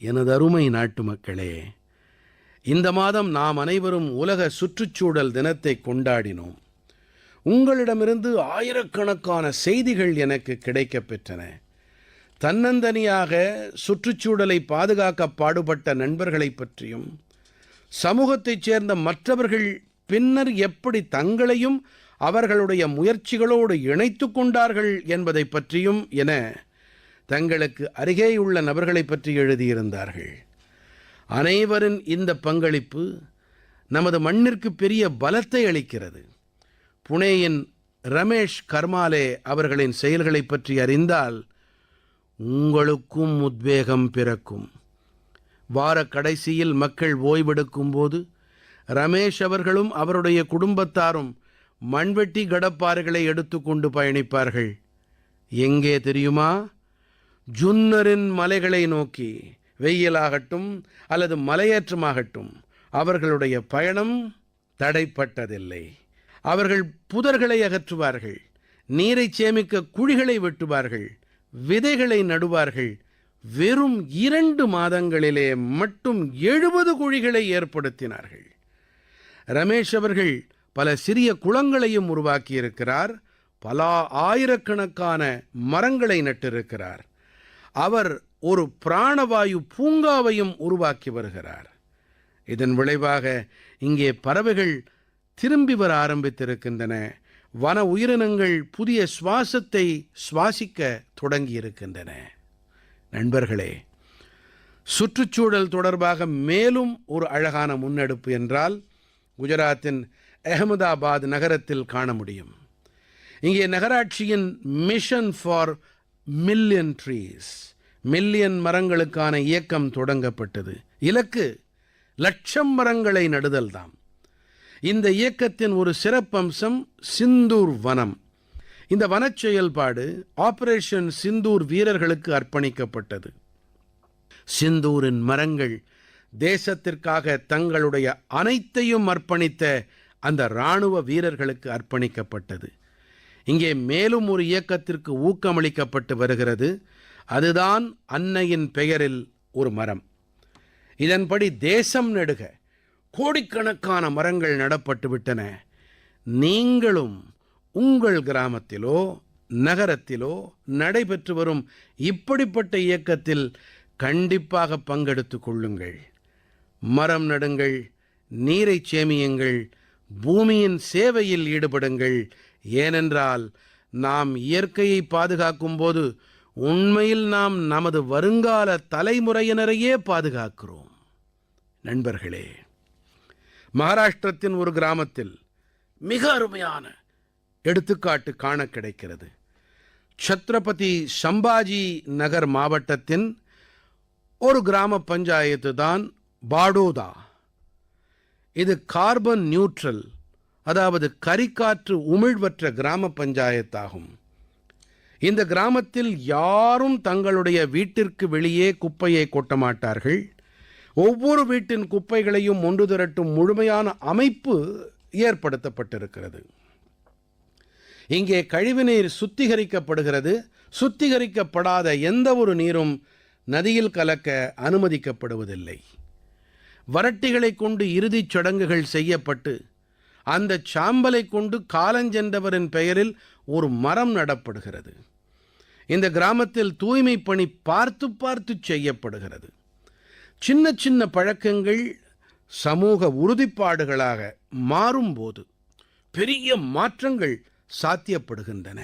எனது அருமை நாட்டு மக்களே இந்த மாதம் நாம் அனைவரும் உலக சுற்றுச்சூழல் தினத்தை கொண்டாடினோம். உங்களிடமிருந்து ஆயிரக்கணக்கான செய்திகள் எனக்கு கிடைக்கப் பெற்றன. தன்னந்தனியாக சுற்றுச்சூழலை பாதுகாக்க பாடுபட்ட நண்பர்களைப் பற்றியும் சமூகத்தைச் சேர்ந்த மற்றவர்கள் பின்னர் எப்படி தங்களையும் அவர்களுடைய முயற்சிகளோடு இணைத்து கொண்டார்கள் என்பதைப் பற்றியும் என தங்களுக்கு அருகேயுள்ள நபர்களைப் பற்றி எழுதியிருந்தார்கள். அனைவரின் இந்த பங்களிப்பு நமது மண்ணிற்கு பெரிய பலத்தை அளிக்கிறது. புனேயின் ரமேஷ் கர்மாலே அவர்களின் செயல்களைப் பற்றி அறிந்தால் உங்களுக்கும் உத்வேகம் பிறக்கும். வார கடைசியில் மக்கள் ஓய்வெடுக்கும் போது ரமேஷ் அவர்களும் அவருடைய குடும்பத்தாரும் மண்வெட்டி கடப்பாறைகளை எடுத்துக்கொண்டு பயணிப்பார்கள். எங்கே தெரியுமா? ஜுன்னரின் மலைகளை நோக்கி வெயிலாகட்டும் அல்லது மலையேற்றமாகட்டும் அவர்களுடைய பயணம் தடைப்பட்டதில்லை. அவர்கள் புதர்களை அகற்றுவார்கள் நீரை சேமிக்க குழிகளை வெட்டுவார்கள் விதைகளை நடுவார்கள். வெறும் இரண்டு மாதங்களிலே மட்டும் எழுபது குழிகளை ஏற்படுத்தினார்கள். ரமேஷ் அவர்கள் பல சிறிய குளங்களையும் உருவாக்கியிருக்கிறார் பல ஆயிரக்கணக்கான மரங்களை நட்டிருக்கிறார். அவர் ஒரு பிராணவாயு பூங்காவையும் உருவாக்கி வருகிறார். இதன் விளைவாக இங்கே பறவைகள் திரும்பி வர ஆரம்பித்திருக்கின்றன. வன உயிரினங்கள் புதிய சுவாசத்தை சுவாசிக்க தொடங்கியிருக்கின்றன. நண்பர்களே சுற்றுச்சூழல் தொடர்பாக மேலும் ஒரு அழகான முன்னெடுப்பு என்றால் குஜராத்தின் அகமதாபாத் நகரத்தில் காண முடியும். இங்கே நகராட்சியின் mission for million trees million மரங்களுக்கான இயக்கம் தொடங்கப்பட்டது. இலக்கு லட்சம் மரங்களை நடுதல்தாம் இந்த இயக்கத்தின் ஒரு சிறப்பம்சம் சிந்தூர் வனம். இந்த வனச் செயல்பாடு ஆபரேஷன் சிந்தூர் வீரர்களுக்கு அர்ப்பணிக்கப்பட்டது. சிந்தூரின் மரங்கள் தேசத்திற்காக தங்களுடைய அனைத்தையும் அர்ப்பணித்த அந்த இராணுவ வீரர்களுக்கு அர்ப்பணிக்கப்பட்டது. இங்கே மேலும் ஒரு இயக்கத்திற்கு ஊக்கமளிக்கப்பட்டு வருகிறது. அதுதான் அன்னையின் பெயரில் ஒரு மரம். இதன்படி தேசம் நெடுக கோடிக்கணக்கான மரங்கள் நடப்பட்டு விட்டன. நீங்களும் உங்கள் கிராமத்திலோ நகரத்திலோ நடைபெற்று வரும் இப்படிப்பட்ட இயக்கத்தில் கண்டிப்பாக பங்கெடுத்துக் கொள்ளுங்கள். மரம் நடுங்கள் நீரை சேமியுங்கள் பூமியின் சேவையில் ஈடுபடுங்கள் ஏனென்றால் நாம் இயற்கையை பாதுகாக்கும் போது உண்மையில் நாம் நமது வருங்கால தலைமுறையினரையே பாதுகாக்கிறோம். நண்பர்களே மகாராஷ்டிரத்தின் ஒரு கிராமத்தில் மிக அருமையான எடுத்துக்காட்டு காண கிடைக்கிறது. சத்ரபதி சம்பாஜி நகர் மாவட்டத்தின் ஒரு கிராம பஞ்சாயத்து தான் பாடோதா. இது கார்பன் நியூட்ரல் அதாவது கரிக்காற்று உமிழ்வற்ற கிராம பஞ்சாயத்தாகும். இந்த கிராமத்தில் யாரும் தங்களுடைய வீட்டிற்கு வெளியே குப்பையை கொட்ட மாட்டார்கள். ஒவ்வொரு வீட்டின் குப்பைகளையும் ஒன்று திரட்டும் முழுமையான அமைப்பு ஏற்படுத்தப்பட்டிருக்கிறது. இங்கே கழிவுநீர் சுத்திகரிக்கப்படுகிறது. சுத்திகரிக்கப்படாத எந்த ஒரு நீரும் நதியில் கலக்க அனுமதிக்கப்படுவதில்லை. வறட்டிகளை கொண்டு இறுதிச் சடங்குகள் செய்யப்பட்டு அந்த சாம்பலை கொண்டு காலஞ்சென்றவரின் பெயரில் ஒரு மரம் நடப்படுகிறது. இந்த கிராமத்தில் தூய்மை பணி பார்த்து பார்த்து செய்யப்படுகிறது. சின்ன சின்ன பழக்கங்கள் சமூக உறுதிப்பாடுகளாக மாறும்போது பெரிய மாற்றங்கள் சாத்தியப்படுகின்றன.